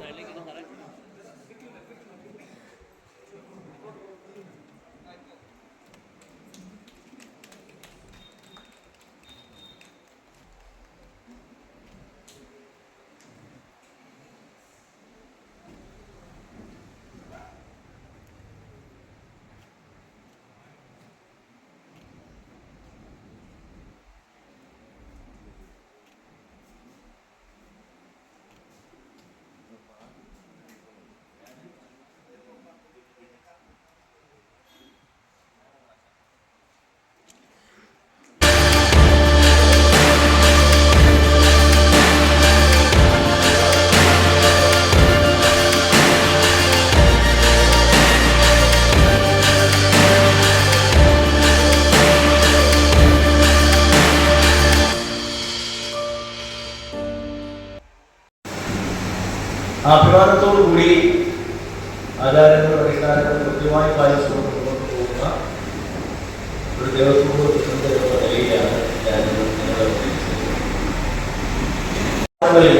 sailing അഭിമാനത്തോടു കൂടി ആചാരങ്ങളും അടിസ്ഥാനങ്ങളും കൃത്യമായി പാലിച്ചുകൊണ്ട് മുന്നോട്ട് പോകുന്ന ഒരു ദേവസ്വം പ്രസിഡന്റ് എന്ന നിലയിലാണ് ഞാൻ നിങ്ങളെ അറിയിച്ചത്. ഭാഗങ്ങളിൽ,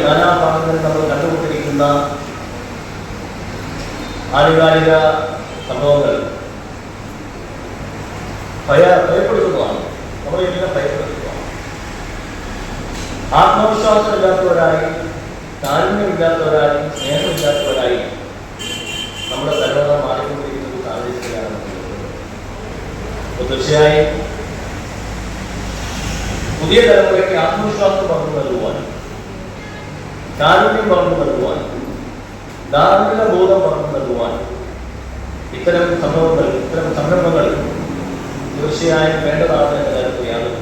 നമ്മൾ കണ്ടുകൊണ്ടിരിക്കുന്ന ആനുകാലിക സംഭവങ്ങൾ ഭയ ഭയപ്പെടുത്തുന്നതാണ് നമ്മളെ ഇങ്ങനെ ഭയപ്പെടുത്തുന്നതാണ് ആത്മവിശ്വാസമില്ലാത്തവരായി താഴ്മയില്ലാത്തവരായി തീർച്ചയായും പുതിയ തലമുറയ്ക്ക് ആത്മവിശ്വാസം പങ്കു നൽകുവാൻ കാരുണ്യം പങ്കു നൽകുവാൻ ധാർമ്മിക ബോധം പങ്കു നൽകുവാൻ ഇത്തരം സംഭവങ്ങൾ ഇത്തരം സംരംഭങ്ങൾ തീർച്ചയായും വേണ്ടതാണ് എന്ന കാര്യത്തിൽ യാതൊരു.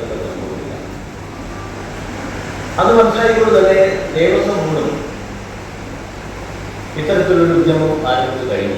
അത് മനസ്സിലാക്കിക്കൊണ്ട് തന്നെ ദേവസ്വം മൂലം ഇത്തരത്തിലൊരു ഉദ്യമം ആരംഭിച്ചു കഴിഞ്ഞു